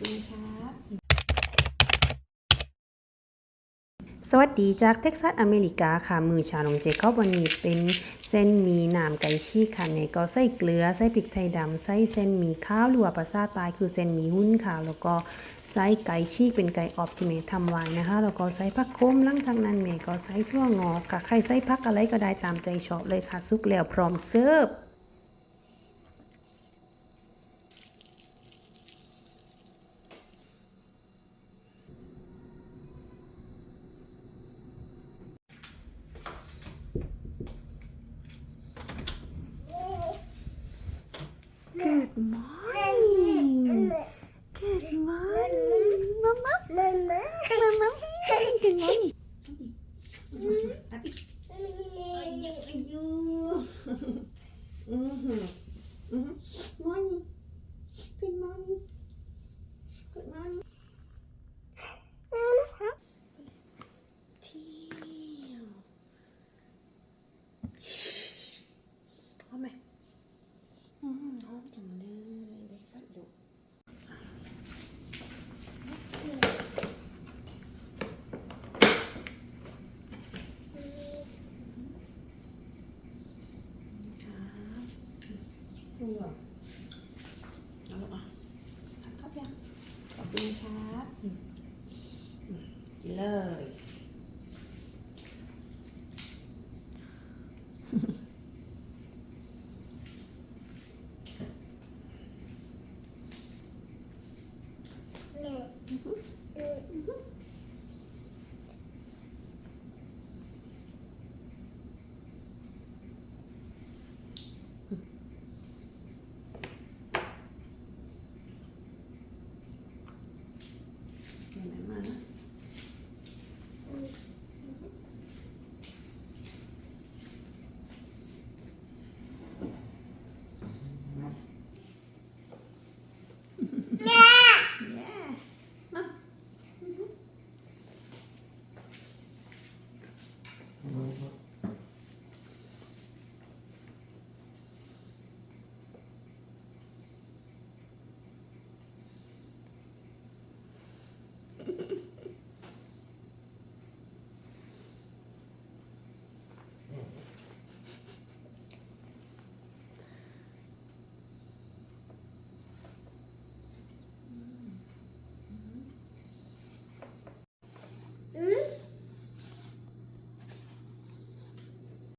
คุณครับ สวัสดีจากเท็กซัสอเมริกาค่ะ มือชาลงเจคอบวันนี้เป็นเส้นหมีหนามไก่ชีกค่ะในก็ใส่เกลือใส่พริกไทยดำใส่เส้นหมีข้าวหรือว่าภาษาใตายคือเส้นหมีหุ้นค่ะ แล้วก็ใส่ไก่ชีกเป็นไก่ออบที่เมย์ทำไว้นะคะ แล้วก็ใส่ผักโขมหลังจากนั้นเมย์ก็ใส่ถั่วงอกค่ะใครใส่ผักอะไรก็ได้ตามใจชอบเลยค่ะสุกแล้วพร้อมเสิร์ฟ Good morning. Good morning. Mama. Mama. Good morning. อายุอือหืออือหือ morning good morning good morning เที่ยวเอาไหมอืมหอม จังเลยไปกัดดูครับดูอะเอาลูกอะครับยังขอบคุณครับกินเลย Mm-hmm. movement